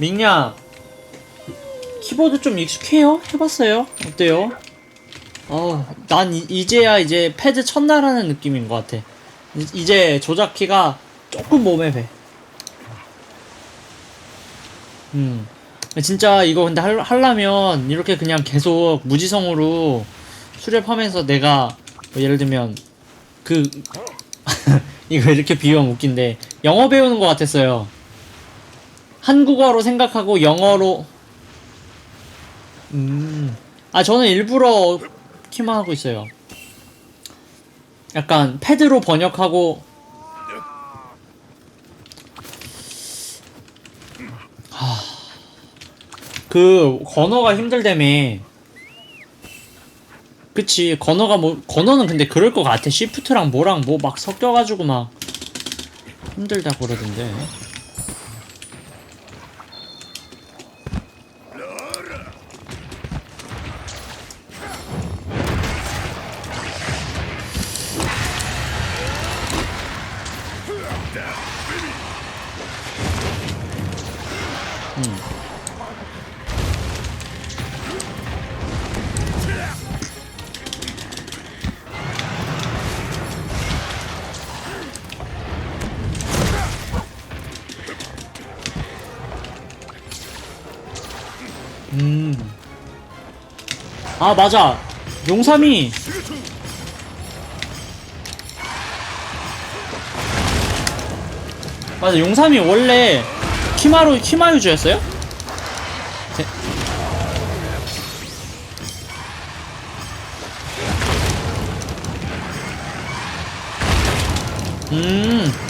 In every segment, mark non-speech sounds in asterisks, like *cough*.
민야 키보드 좀 익숙해요? 해봤어요? 어때요? 어, 난 이- 이제야 이제 패드 첫날 하는 느낌인 것 같아. 이- 이제 조작키가 조금 몸에 배. 음. 진짜 이거 근데 할, 하려면 이렇게 그냥 계속 무지성으로 수렵하면서 내가 뭐 예를 들면 그 *laughs* 이거 이렇게 비유하면 웃긴데 영어 배우는 것 같았어요. 한국어로 생각하고 영어로. 음. 아 저는 일부러 키만 하고 있어요. 약간 패드로 번역하고. 하... 그 건어가 힘들다며. 그치 건어가 뭐 건어는 근데 그럴 것 같아. 시프트랑 뭐랑 뭐 막 섞여가지고 막 힘들다고 그러던데 아, 맞아. 용삼이. 맞아, 용삼이 원래 키마루, 키마유주였어요? 제- 음.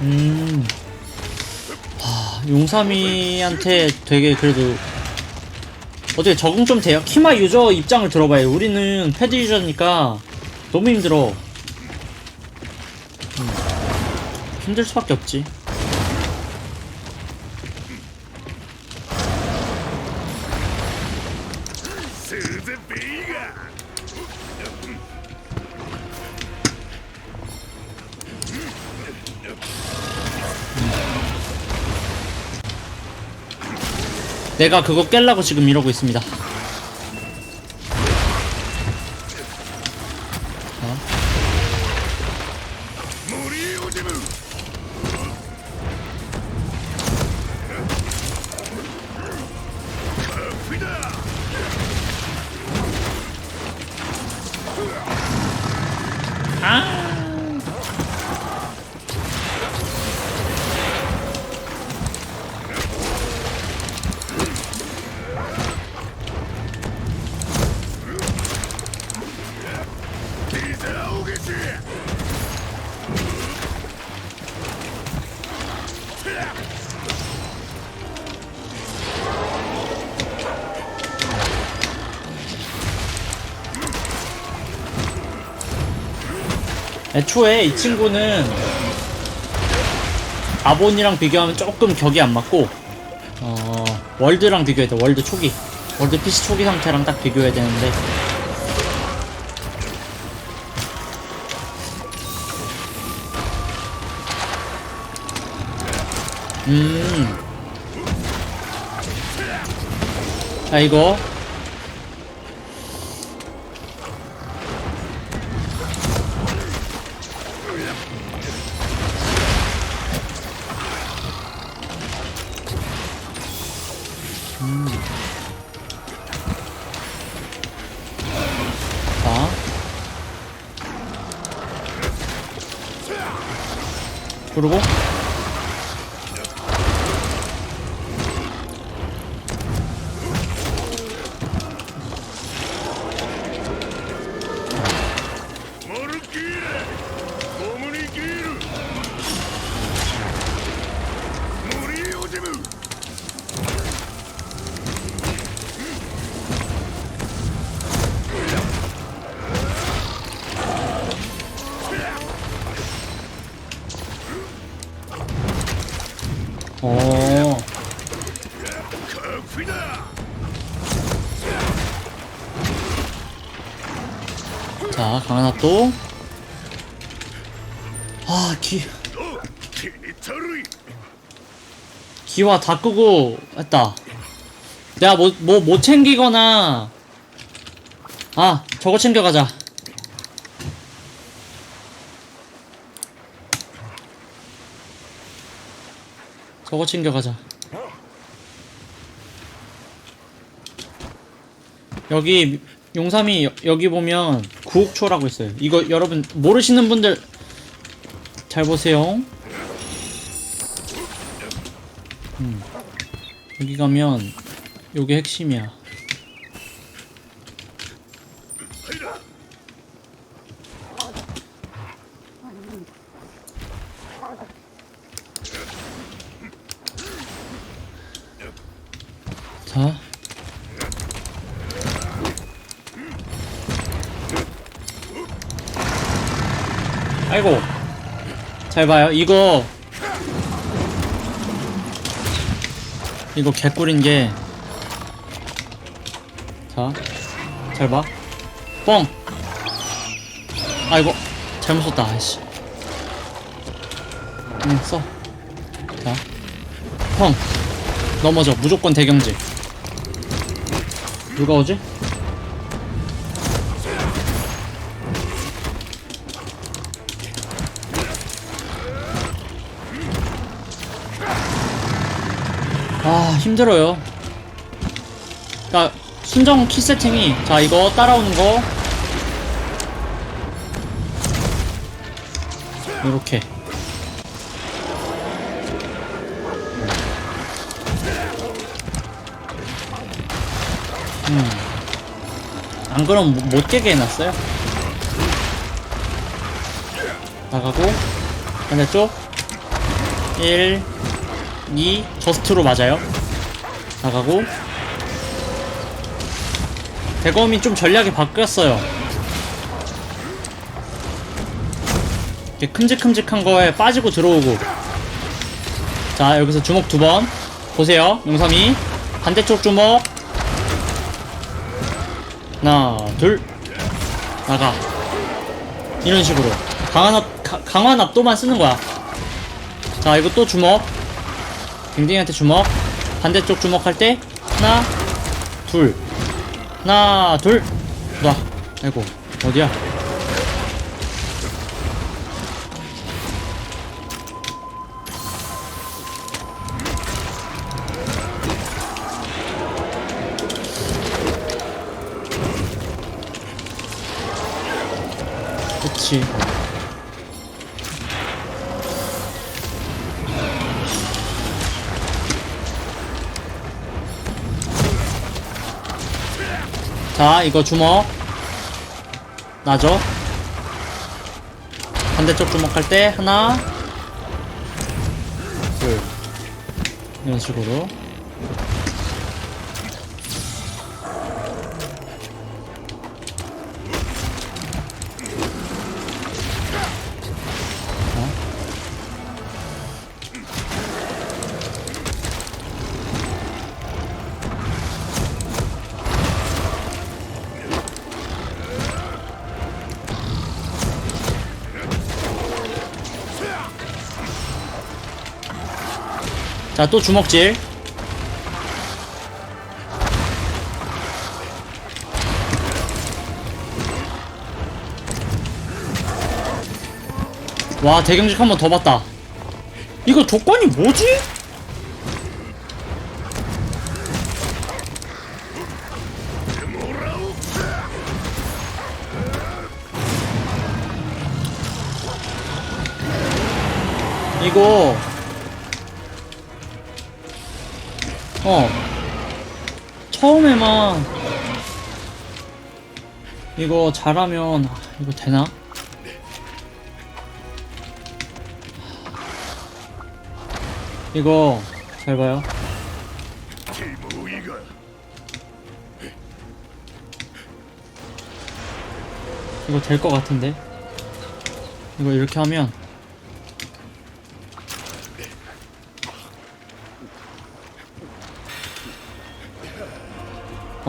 음. 하, 용삼이한테 되게 그래도 어떻게 적응 좀 돼요? 키마 유저 입장을 들어봐요. 우리는 패드 유저니까 너무 힘들어. 음. 힘들 수밖에 없지. 내가 그거 깰라고 지금 이러고 있습니다. 애초에 이 친구는 아본이랑 비교하면 조금 격이 안 맞고 어 월드랑 비교해야 돼 월드 초기 월드 PC 초기 상태랑 딱 비교해야 되는데 음. 아 이거 그리고 하나 또. 아, 기. 기와 다 끄고 했다. 내가 뭐, 뭐, 못 챙기거나. 아, 저거 챙겨가자. 저거 챙겨가자. 여기 용삼이, 여- 여기 보면 구옥초라고 있어요. 이거 여러분 모르시는 분들 잘 보세요. 여기 가면 요게 핵심이야. 자. 아이고. 잘 봐요. 이거 이거 개꿀인 게. 자, 잘 봐. 뻥! 아이고, 잘못 썼다, 아이씨. 응, 써. 자, 펑! 넘어져. 무조건 대경제. 누가 오지? 아 힘들어요. 그니까 순정 키 세팅이 자 이거 따라오는 거. 요렇게. 음 안 그럼 못- 못 깨게 해놨어요? 나가고 반대쪽. 1 2 저스트로 맞아요 나가고. 대검이 좀 전략이 바뀌었어요. 이렇게 큼직큼직한 거에 빠지고 들어오고. 자 여기서 주먹 두 번. 보세요 용삼이. 반대쪽 주먹. 하나 둘. 나가. 이런 식으로. 강한 압 가- 강한 압도만 쓰는 거야. 자 이거 또 주먹. 댕댕이한테 주먹 반대쪽 주먹할 때 하나 둘 하나 둘 놔. 아이고 어디야 자 이거 주먹. 나죠? 반대쪽 주먹할 때 하나. 둘. 이런 식으로 자 또 주먹질 와 대경직 한 번 더 봤다 이거 조건이 뭐지? 이거 어. 처음에만 이거 잘하면 아, 이거 되나? 이거 잘 봐요. 이거 될 것 같은데? 이거 이렇게 하면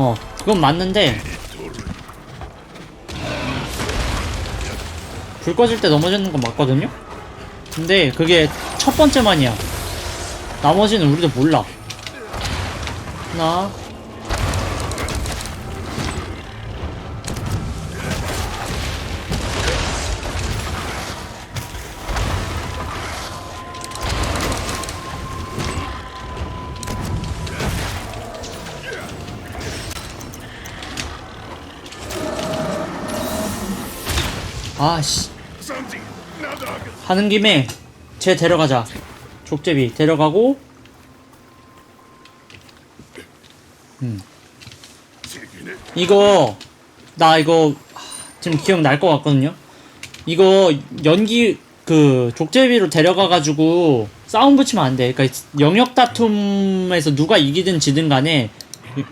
어 그건 맞는데 불 꺼질 때 넘어지는 건 맞거든요? 근데 그게 첫 번째만이야. 나머지는 우리도 몰라. 하나. 아씨. 하는 김에 쟤 데려가자. 족제비 데려가고 지기네. 이거 나 이거 하, 지금 기억 날 것 같거든요. 이거 연기 그 족제비로 데려가 가지고 싸움 붙이면 안 돼. 그러니까 영역 다툼에서 누가 이기든 지든 간에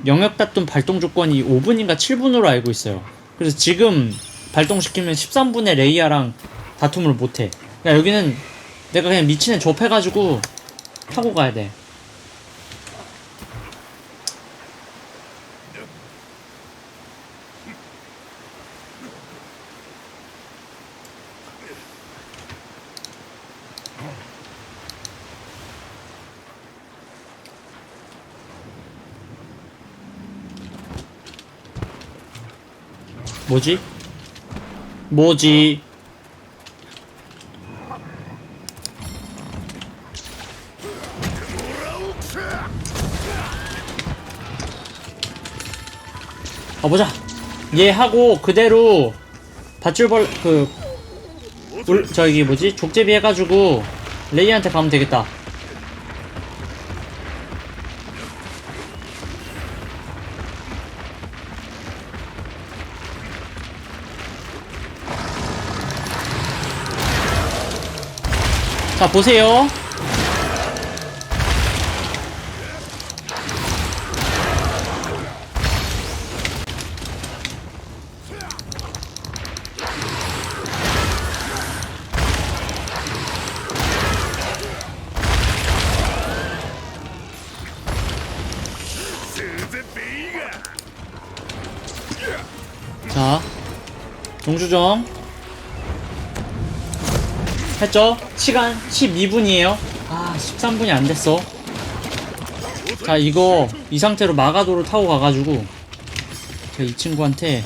영역 다툼 발동 조건이 5분인가 7분으로 알고 있어요. 그래서 지금 발동시키면 13분에 레이아랑 다툼을 못 해. 그러니까 여기는 내가 그냥 미친애 접해가지고 타고 가야 돼. 뭐지? 뭐지? 가보자. 얘 하고 그대로 밧줄벌 그 울, 저기 뭐지 족제비 해가지고 레이한테 가면 되겠다. 자 보세요. 자, 동주정 했죠? 시간 12분이에요. 아, 13분이 안 됐어. 자, 이거 이 상태로 마가도를 타고 가가지고 제가 이 친구한테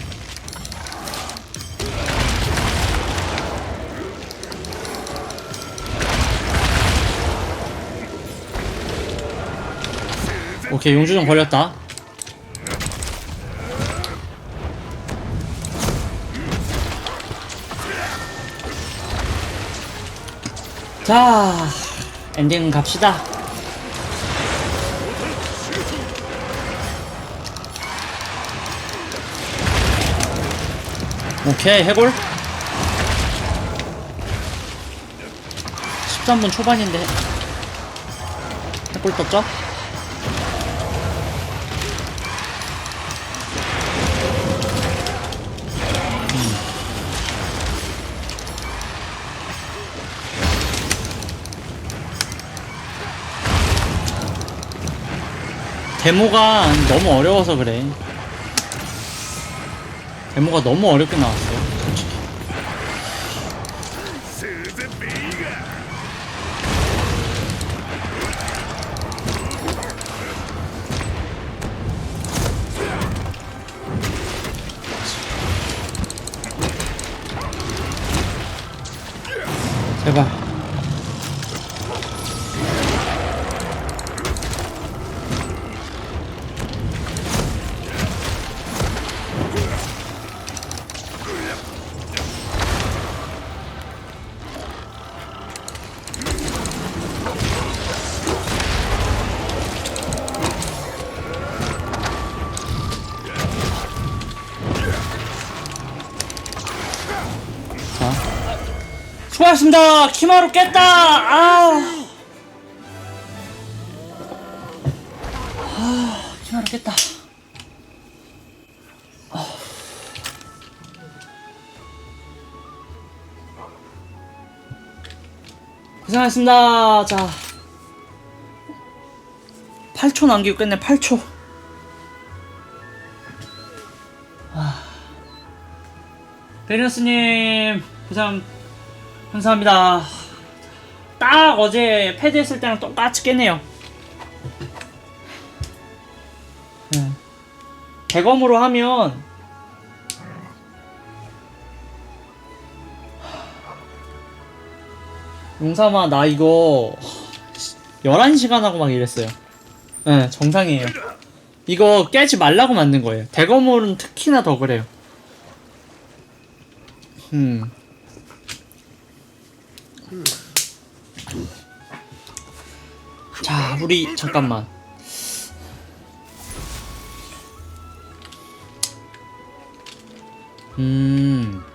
오케이, 용주정 걸렸다. 자, 엔딩 갑시다. 오케이, 해골. 13분 초반인데 해골 떴죠? 데모가 너무 어려워서 그래. 데모가 너무 어렵게 나왔어. 솔직히. 제발. 수고하셨습니다. 키마루 깼다. 아. 아, 키마루 깼다. 아. 고생하셨습니다. 자. 8초 남기고 끝내 8초. 아. 베리너스님 고생 감사합니다. 딱 어제 패드 했을 때랑 똑같이 깼네요. 네. 대검으로 하면 용삼아 나 이거 11시간 하고 막 이랬어요. 네, 정상이에요. 이거 깨지 말라고 만든 거예요. 대검물은 특히나 더 그래요. 음. 자, 우리 잠깐만. 음.